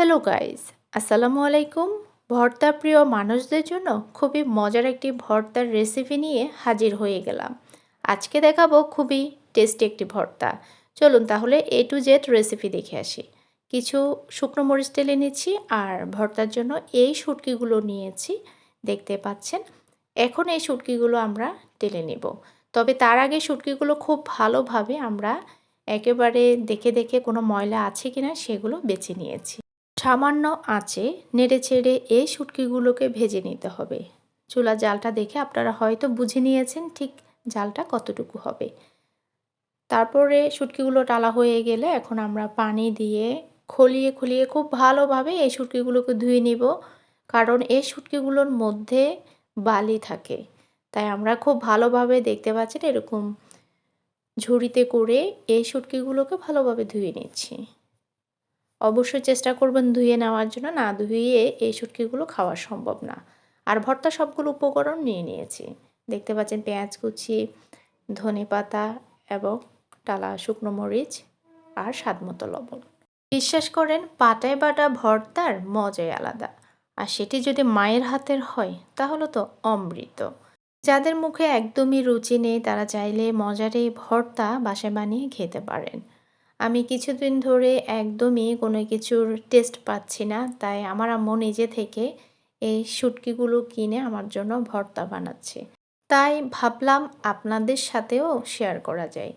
Hello guys আসসালামু আলাইকুম ভর্তা প্রিয় মানুষদের জন্য খুবই মজার একটি ভর্তার রেসিপি নিয়ে হাজির হয়ে গেলাম। আজকে দেখাবো খুবই টেস্টি একটি ভর্তা। চলুন তাহলে এ টু জেড রেসিপি দেখে আসি। কিছু শুকনো মরিচ তেলে নিচ্ছি আর ভর্তার জন্য এই শুটকিগুলো নিয়েছি। দেখতে পাচ্ছেন? এখন এই শুটকিগুলো আমরা টেলে নেব। তবে তার আগে শুটকিগুলো খুব ভালোভাবে আমরা একেবারে দেখে দেখে কোনো ময়লা আছে কিনা সেগুলো বেছে নিয়েছি। সামান্য আঁচে নেড়ে ছেড়ে এই শুটকিগুলোকে ভেজে নিতে হবে। চুলা জালটা দেখে আপনারা হয়তো বুঝে নিয়েছেন ঠিক জালটা কতটুকু হবে। তারপরে শুটকিগুলো টালা হয়ে গেলে এখন আমরা পানি দিয়ে খলিয়ে খুলিয়ে খুব ভালোভাবে এই শুটকিগুলোকে ধুয়ে নিব। কারণ এই শুটকিগুলোর মধ্যে বালি থাকে। তাই আমরা খুব ভালোভাবে দেখতে পাচ্ছেন এরকম ঝুড়িতে করে এই শুটকিগুলোকে ভালোভাবে ধুয়ে নিচ্ছি। অবশ্যই চেষ্টা করবেন ধুয়ে নেওয়ার জন্য। না ধুয়ে এই শুটকিগুলো খাওয়া সম্ভব না। আর ভর্তা সবগুলো উপকরণ নিয়ে নিয়েছি। দেখতে পাচ্ছেন পেঁয়াজ কুচি, ধনে পাতা এবং টালা শুকনো মরিচ আর স্বাদমতো লবণ। বিশ্বাস করেন, পাটায় বাটা ভর্তার মজাই আলাদা। আর সেটি যদি মায়ের হাতের হয়, তাহলে তো অমৃত। যাদের মুখে একদমই রুচি নেই, তারা চাইলে মজার এই ভর্তা বাসায় বানিয়ে খেতে পারেন। আমি কিছুদিন ধরে একদমই কোনো কিছুর টেস্ট পাচ্ছি না, তাই আমার আম্মু নিজে থেকে এই শুটকিগুলো কিনে আমার জন্য ভর্তা বানাচ্ছে। তাই ভাবলাম আপনাদের সাথেও শেয়ার করা যায়।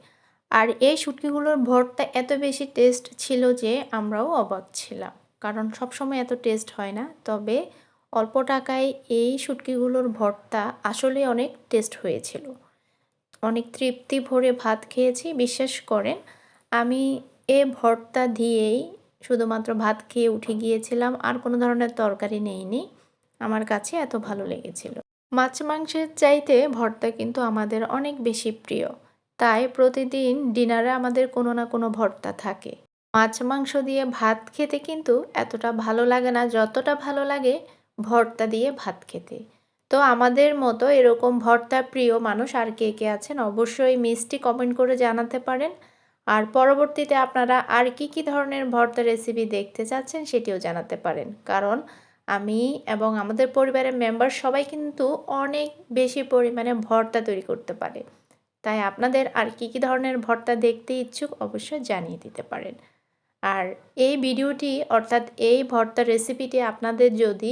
আর এই শুটকিগুলোর ভর্তা এত বেশি টেস্ট ছিল যে আমরাও অবাক ছিলাম, কারণ সবসময় এত টেস্ট হয় না। তবে অল্প টাকায় এই শুটকিগুলোর ভর্তা আসলে অনেক টেস্ট হয়েছিল। অনেক তৃপ্তি ভরে ভাত খেয়েছি, বিশ্বাস করেন। আমি এ ভর্তা দিয়েই শুধুমাত্র ভাত খেয়ে উঠে গিয়েছিলাম, আর কোনো ধরনের তরকারি নেইনি। আমার কাছে এত ভালো লেগেছিল। মাছ মাংসের চাইতে ভর্তা কিন্তু আমাদের অনেক বেশি প্রিয়। তাই প্রতিদিন ডিনারে আমাদের কোনো না কোনো ভর্তা থাকে। মাছ মাংস দিয়ে ভাত খেতে কিন্তু এতটা ভালো লাগে না, যতটা ভালো লাগে ভর্তা দিয়ে ভাত খেতে। তো আমাদের মতো এরকম ভর্তা প্রিয় মানুষ আর কে কে আছেন অবশ্যই মিষ্টি কমেন্ট করে জানাতে পারেন। আর পরবর্তীতে আপনারা আর কি কি ধরনের ভর্তা রেসিপি দেখতে চাচ্ছেন সেটিও জানাতে পারেন। কারণ আমি এবং আমাদের পরিবারের মেম্বার সবাই কিন্তু অনেক বেশি পরিমাণে ভর্তা তৈরি করতে পারে। তাই আপনাদের আর কি কি ধরনের ভর্তা দেখতে ইচ্ছুক অবশ্যই জানিয়ে দিতে পারেন। আর এই ভিডিওটি অর্থাৎ এই ভর্তা রেসিপিটি আপনাদের যদি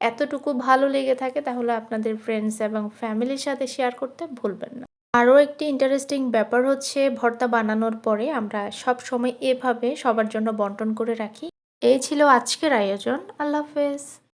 এতটুকু ভালো লেগে থাকে তাহলে আপনাদের ফ্রেন্ডস এবং ফ্যামিলির সাথে শেয়ার করতে ভুলবেন না। আরও একটি ইন্টারেস্টিং ব্যাপার হচ্ছে ভর্তা বানানোর পরে আমরা সব সময় এভাবে সবার জন্য বন্টন করে রাখি। এই ছিল আজকের আয়োজন। আল্লাহ হাফেজ।